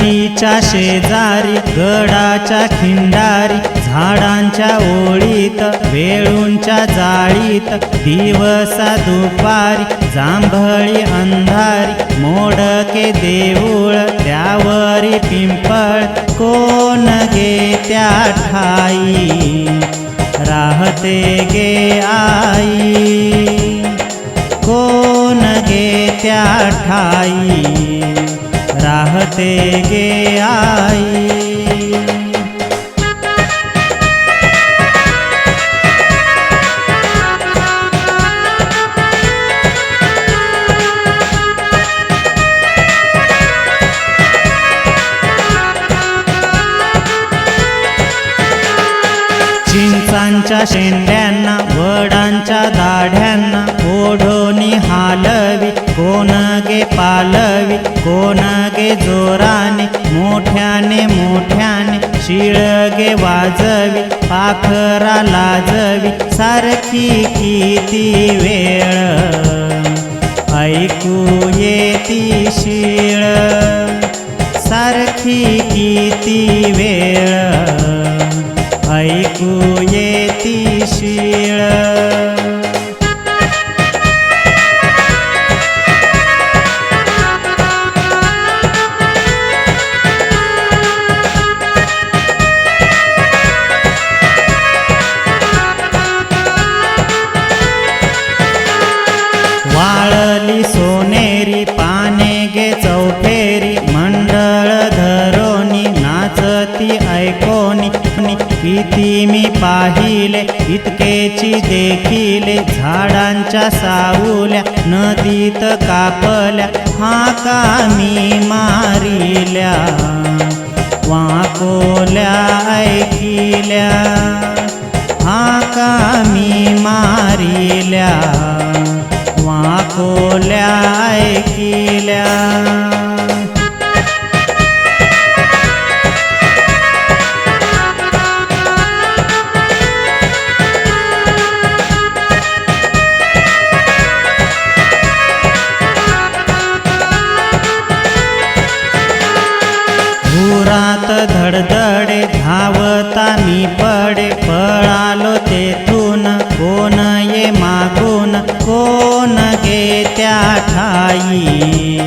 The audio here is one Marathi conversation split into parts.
नदीच्या शेजारी गडाच्या खिंडारी झाडांच्या ओळीत वेळूंच्या जाळीत दिवसा दुपारी जांभळी अंधारी मोडके देऊळ त्यावरी पिंपळ कोण गे त्या ठाई? राहते गे आई. कोण गे त्या ठाई? राहते गे आई. चिंचांच्या शेंड्यांना वडांच्या दाढ्यांना गे पालवी कोण गे जोराने मोठ्याने मोठ्याने शिळगे वाजवी पाखरा लाजवी सारखी किती वेळ. ऐकू येती शिळ सारखी किती वेळ. किती मी पाहिले इतकेची देखिले झाडांच्या सावल्या नदीत कापल्या हाका मी मारिल्या वाकोल्या ऐकिल्या हाका मी मारिल्या वाकोल्या ऐकिल्या. धुरात धडधडे धावता मी पडे पळालो तेथून. कोण ये मागून कोण गे त्या ठाई?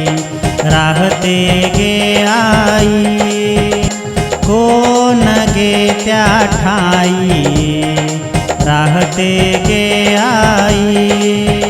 राहते गे आई. कोण गे त्या ठाई? राहते गे आई.